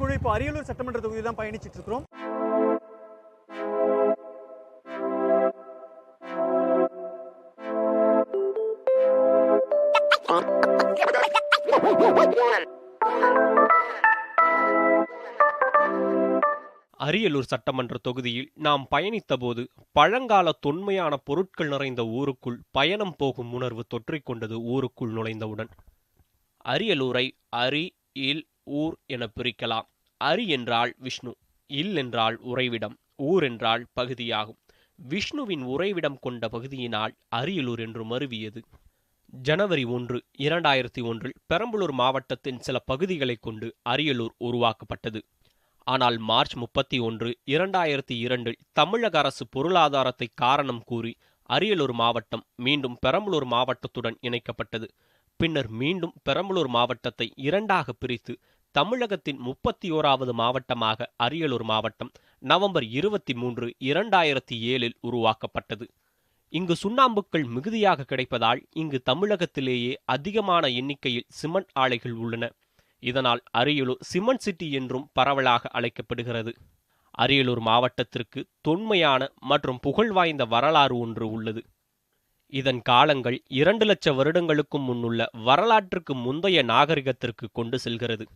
குழு இப்போ அரியலூர் சட்டமன்ற தொகுதியில் தான் பயணிச்சுட்டு இருக்கிறோம். அரியலூர் சட்டமன்ற தொகுதியில் நாம் பயணித்தபோது பழங்கால தொன்மையான பொருட்கள் நிறைந்த ஊருக்குள் பயணம் போகும் உணர்வு தொற்றிக்கொண்டது ஊருக்குள் நுழைந்தவுடன். அரியலூரை அரி இல் ஊர் என பிரிக்கலாம். அரி என்றால் விஷ்ணு இல் என்றால் உறைவிடம் ஊர் என்றால் பகுதியாகும். விஷ்ணுவின் உறைவிடம் கொண்ட பகுதியினால் அரியலூர் என்று மருவியது. ஜனவரி ஒன்று இரண்டாயிரத்தி ஒன்றில் பெரம்பலூர் மாவட்டத்தின் சில பகுதிகளைக் கொண்டு அரியலூர் உருவாக்கப்பட்டது. ஆனால் மார்ச் முப்பத்தி ஒன்று இரண்டாயிரத்தி இரண்டில் தமிழக அரசு பொருளாதாரத்தை காரணம் கூறி அரியலூர் மாவட்டம் மீண்டும் பெரம்பலூர் மாவட்டத்துடன் இணைக்கப்பட்டது. பின்னர் மீண்டும் பெரம்பலூர் மாவட்டத்தை இரண்டாக பிரித்து தமிழகத்தின் முப்பத்தி ஓராவது மாவட்டமாக அரியலூர் மாவட்டம் நவம்பர் இருபத்தி மூன்று இரண்டாயிரத்தி ஏழில் உருவாக்கப்பட்டது. இங்கு சுண்ணாம்புக்கள் மிகுதியாக கிடைப்பதால் இங்கு தமிழகத்திலேயே அதிகமான எண்ணிக்கையில் சிமெண்ட் ஆலைகள் உள்ளன. இதனால் அரியலூர் சிமெண்ட் சிட்டி என்றும் பரவலாக அழைக்கப்படுகிறது. அரியலூர் மாவட்டத்திற்கு தொன்மையான மற்றும் புகழ் வாய்ந்த வரலாறு ஒன்று உள்ளது. இதன் காலங்கள் இரண்டு லட்ச வருடங்களுக்கும் முன்னுள்ள வரலாற்றுக்கு முந்தைய நாகரிகத்திற்கு கொண்டு செல்கிறது.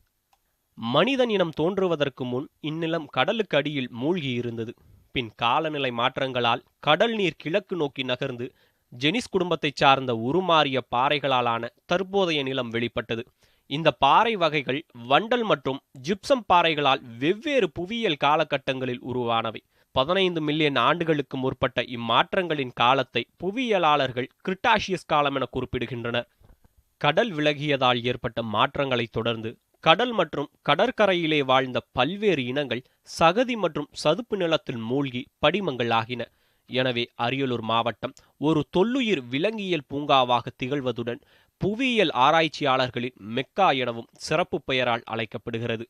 மனிதன் இனம் தோன்றுவதற்கு முன் இந்நிலம் கடலுக்கு அடியில் மூழ்கி இருந்தது பின் காலநிலை மாற்றங்களால் கடல் நீர் கிழக்கு நோக்கி நகர்ந்து ஜெனிஸ் குடும்பத்தைச் சார்ந்த உருமாறிய பாறைகளாலான தற்போதைய நிலம் வெளிப்பட்டது. இந்த பாறை வகைகள் வண்டல் மற்றும் ஜிப்சம் பாறைகளால் வெவ்வேறு புவியியல் காலகட்டங்களில் உருவானவை. பதினைந்து மில்லியன் ஆண்டுகளுக்கு முற்பட்ட இம்மாற்றங்களின் காலத்தை புவியியலாளர்கள் கிரிட்டாஷியஸ் காலம் என குறிப்பிடுகின்றனர். கடல் விலகியதால் ஏற்பட்ட மாற்றங்களைத் தொடர்ந்து கடல் மற்றும் கடற்கரையிலே வாழ்ந்த பல்வேறு இனங்கள் சகதி மற்றும் சதுப்பு நிலத்தில் மூழ்கி படிமங்கள் ஆகின. எனவே அரியலூர் மாவட்டம் ஒரு தொல்லுயிர் விலங்கியல் பூங்காவாக திகழ்வதுடன் புவியியல் ஆராய்ச்சியாளர்களின் மெக்கா எனவும் சிறப்பு பெயரால் அழைக்கப்படுகிறது.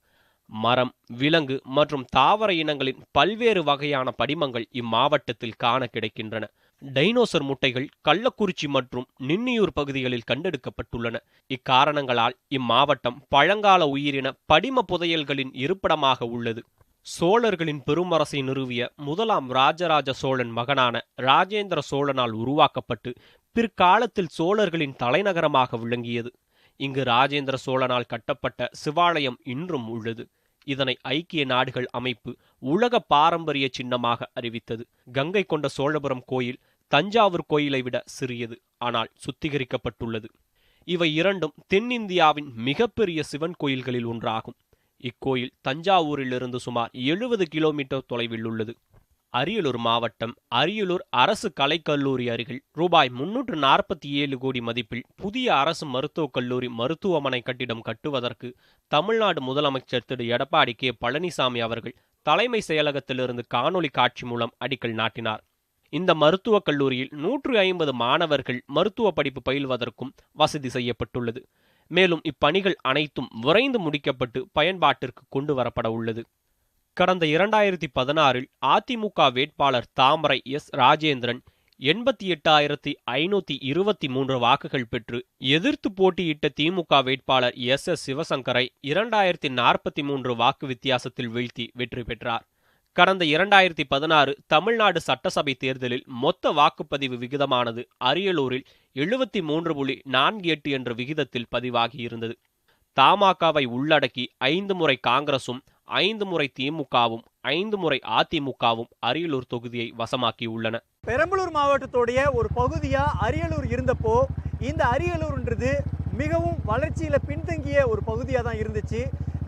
மரம் விலங்கு மற்றும் தாவர இனங்களின் பல்வேறு வகையான படிமங்கள் இம்மாவட்டத்தில் காண கிடைக்கின்றன. டைனோசர் முட்டைகள் கள்ளக்குறிச்சி மற்றும் நின்னியூர் பகுதிகளில் கண்டெடுக்கப்பட்டுள்ளன. இக்காரணங்களால் இம்மாவட்டம் பழங்கால உயிரின படிம புதையல்களின் இருப்பிடமாக உள்ளது. சோழர்களின் பெருமரசை நிறுவிய முதலாம் ராஜராஜ சோழன் மகனான ராஜேந்திர சோழனால் உருவாக்கப்பட்டு பிற்காலத்தில் சோழர்களின் தலைநகரமாக விளங்கியது. இங்கு ராஜேந்திர சோழனால் கட்டப்பட்ட சிவாலயம் இன்றும் உள்ளது. இதனை ஐக்கிய நாடுகள் அமைப்பு உலக பாரம்பரிய சின்னமாக அறிவித்தது. கங்கை கொண்ட சோழபுரம் கோயில் தஞ்சாவூர் கோயிலை விட சிறியது ஆனால் சுத்திகரிக்கப்பட்டுள்ளது. இவை இரண்டும் தென்னிந்தியாவின் மிகப்பெரிய சிவன் கோயில்களில் ஒன்றாகும். இக்கோயில் தஞ்சாவூரிலிருந்து சுமார் எழுபது கிலோமீட்டர் தொலைவில் உள்ளது. அரியலூர் மாவட்டம் அரியலூர் அரசு கலைக்கல்லூரி அருகில் ரூபாய் முன்னூற்று நாற்பத்தி ஏழு கோடி மதிப்பில் புதிய அரசு மருத்துவக் கல்லூரி மருத்துவமனை கட்டிடம் கட்டுவதற்கு தமிழ்நாடு முதலமைச்சர் திரு. எடப்பாடி கே. பழனிசாமி அவர்கள் தலைமை செயலகத்திலிருந்து காணொலி காட்சி மூலம் அடிக்கல் நாட்டினார். இந்த மருத்துவக் கல்லூரியில் நூற்று ஐம்பது மாணவர்கள் மருத்துவ படிப்பு பயில்வதற்கும் வசதி செய்யப்பட்டுள்ளது. மேலும் இப்பணிகள் அனைத்தும் விரைந்து முடிக்கப்பட்டு பயன்பாட்டிற்கு கொண்டு வரப்பட உள்ளது. கடந்த இரண்டாயிரத்தி பதினாறில் அதிமுக வேட்பாளர் தாமரை எஸ். ராஜேந்திரன் எண்பத்தி எட்டாயிரத்தி ஐநூத்தி இருபத்தி மூன்று வாக்குகள் பெற்று எதிர்த்து போட்டியிட்ட திமுக வேட்பாளர் எஸ். எஸ். சிவசங்கரை இரண்டாயிரத்தி நாற்பத்தி மூன்று வாக்கு வித்தியாசத்தில் வீழ்த்தி வெற்றி பெற்றார். கடந்த இரண்டாயிரத்தி பதினாறு தமிழ்நாடு சட்டசபை தேர்தலில் மொத்த வாக்குப்பதிவு விகிதமானது அரியலூரில் எழுபத்தி மூன்று புள்ளி நான்கு எட்டு என்ற விகிதத்தில் பதிவாகியிருந்தது. தமாகவை உள்ளடக்கி ஐந்து முறை காங்கிரசும் ஐந்து முறை திமுகவும் ஐந்து முறை அதிமுகவும் அரியலூர் தொகுதியை வசமாக்கியுள்ளன. பெரம்பலூர் மாவட்டத்துடைய ஒரு பகுதியா அரியலூர் இருந்தப்போ இந்த அரியலூர்ன்றது மிகவும் வளர்ச்சியில பின்தங்கிய ஒரு பகுதியா தான் இருந்துச்சு.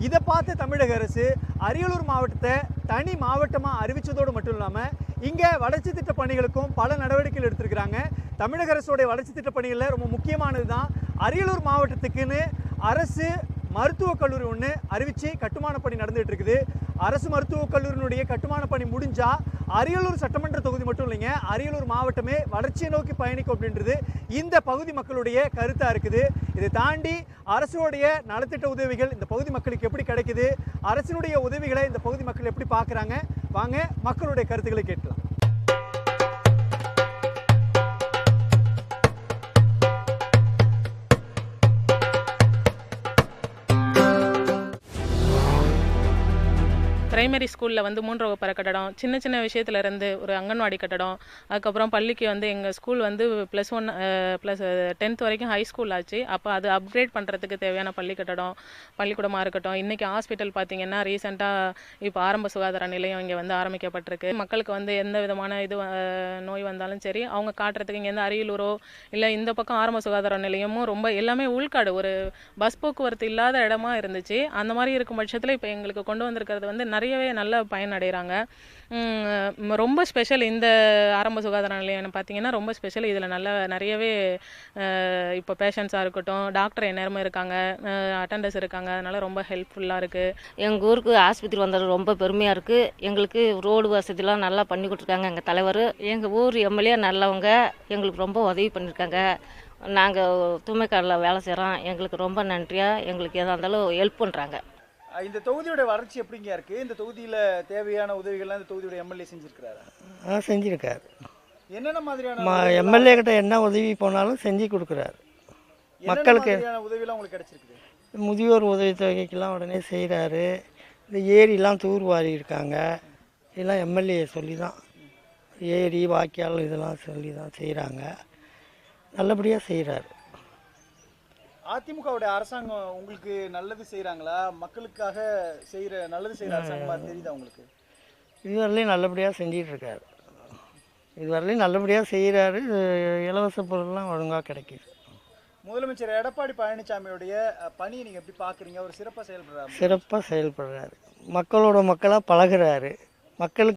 இதை பார்த்து தமிழக அரசு அரியலூர் மாவட்டத்தை தனி மாவட்டமாக அறிவித்ததோடு மட்டும் இல்லாமல் இங்கே வளர்ச்சி திட்ட பணிகளுக்கும் பல நடவடிக்கைகள் எடுத்திருக்கிறாங்க. தமிழக அரசுடைய வளர்ச்சி திட்ட பணிகளில் ரொம்ப முக்கியமானது தான் அரியலூர் மாவட்டத்துக்குன்னு அரசு மருத்துவக் கல்லூரி ஒன்று அறிவித்து கட்டுமான பணி நடந்துகிட்டு இருக்குது. அரசு மருத்துவக் கல்லூரியினுடைய கட்டுமான பணி முடிஞ்சா அரியலூர் சட்டமன்ற தொகுதி மட்டும் இல்லைங்க அரியலூர் மாவட்டமே வளர்ச்சியை நோக்கி பயணிக்கும் அப்படின்றது இந்த பகுதி மக்களுடைய கருத்தாக இருக்குது. இதை தாண்டி அரசுடைய நலத்திட்ட உதவிகள் இந்த பகுதி மக்களுக்கு எப்படி கிடைக்குது அரசினுடைய உதவிகளை இந்த பகுதி மக்கள் எப்படி பார்க்குறாங்க வாங்க மக்களுடைய கருத்துக்களை கேட்கலாம். பிரைமரி ஸ்கூலில் வந்து மூன்று வகுப்பற கட்டடம் சின்ன சின்ன விஷயத்துலேருந்து ஒரு அங்கன்வாடி கட்டடம் அதுக்கப்புறம் பள்ளிக்கு வந்து எங்கள் ஸ்கூல் வந்து ப்ளஸ் ஒன் ப்ளஸ் டென்த் வரைக்கும் ஹை ஸ்கூல் ஆச்சு. அப்போ அது அப்கிரேட் பண்ணுறதுக்கு தேவையான பள்ளி கட்டடம் பள்ளிக்கூடமாக இருக்கட்டும். இன்றைக்கி ஹாஸ்பிட்டல் பார்த்திங்கன்னா ரீசெண்டாக இப்போ ஆரம்ப சுகாதார நிலையம் இங்கே வந்து ஆரம்பிக்கப்பட்டிருக்கு. மக்களுக்கு வந்து எந்த விதமான இது நோய் வந்தாலும் சரி அவங்க காட்டுறதுக்கு இங்கேருந்து அரியலூரோ இல்லை இந்த பக்கம் ஆரம்ப சுகாதார நிலையமும் ரொம்ப எல்லாமே உள்காடு. ஒரு பஸ் போக்குவரத்து இல்லாத இடமா இருந்துச்சு. அந்த மாதிரி இருக்கும் பட்சத்தில் இப்போ எங்களுக்கு கொண்டு வந்திருக்கிறது வந்து நிறைய நிறையவே நல்ல பயனடைகிறாங்க ரொம்ப ஸ்பெஷல் இந்த ஆரம்ப சுகாதார நிலையம் பார்த்தீங்கன்னா ரொம்ப ஸ்பெஷல் இதில் நல்ல நிறையவே இப்போ பேஷண்ட்ஸாக இருக்கட்டும் டாக்டர் எந்நேரமும் இருக்காங்க அட்டண்டர்ஸ் இருக்காங்க. அதனால் ரொம்ப ஹெல்ப்ஃபுல்லாக இருக்குது எங்கள் ஊருக்கு ஆஸ்பத்திரி வந்தது ரொம்ப பெருமையாக இருக்குது எங்களுக்கு ரோடு வசதிலாம் நல்லா பண்ணி கொடுத்துருக்காங்க எங்கள் தலைவர். எங்கள் ஊர் எம்எல்ஏ நல்லவங்க. எங்களுக்கு ரொம்ப உதவி பண்ணியிருக்காங்க நாங்கள் தூய்மைக்காரில் வேலை செய்கிறோம் எங்களுக்கு ரொம்ப நன்றியாக எங்களுக்கு எதாக இருந்தாலும் ஹெல்ப் பண்ணுறாங்க இந்த தொகுதியோட வளர்ச்சி எப்படிங்க இருக்கு? இந்த தொகுதியில தேவையான உதவிகள்லாம் இந்த தொகுதியோட எம்எல்ஏ செஞ்சிருக்கிறாரு? ஆ செஞ்சுருக்காரு. என்னென்ன மாதிரியான எம்எல்ஏ கிட்ட என்ன உதவி போனாலும் செஞ்சு கொடுக்குறாரு. மக்களுக்கு- உதவிலாம் உங்களுக்கு கிடைச்சிருக்குது? முதியோர் உதவித்தொகைக்கெல்லாம் உடனே செய்கிறாரு இந்த ஏரிலாம் தூர்வாரி இருக்காங்க. இதெல்லாம் எம்எல்ஏ சொல்லி தான் ஏரி வாய்க்கால் இதெல்லாம் சொல்லி தான் செய்கிறாங்க நல்லபடியாக செய்கிறாரு அதிமுகவுடைய அரசாங்கம் உங்களுக்கு நல்லது செய்றாங்களா? மக்களுக்காக செய்யற நல்லது செய்யற அரசாங்கமா தெரியுதா உங்களுக்கு? இதுவரையிலையும் நல்லபடியாக செஞ்சிகிட்ருக்காரு இதுவரையிலையும் நல்லபடியாக செய்கிறாரு இலவச பொருள்லாம் ஒழுங்காக கிடைக்கிது. முதலமைச்சர் எடப்பாடி பழனிசாமியுடைய பணியை நீங்க எப்படி பாக்குறீங்க? அவர் சிறப்பா செயல்படுறாரு. சிறப்பாக செயல்படுறாரு. மக்களோட மக்களாக பழகுறாரு. மக்களுக்கு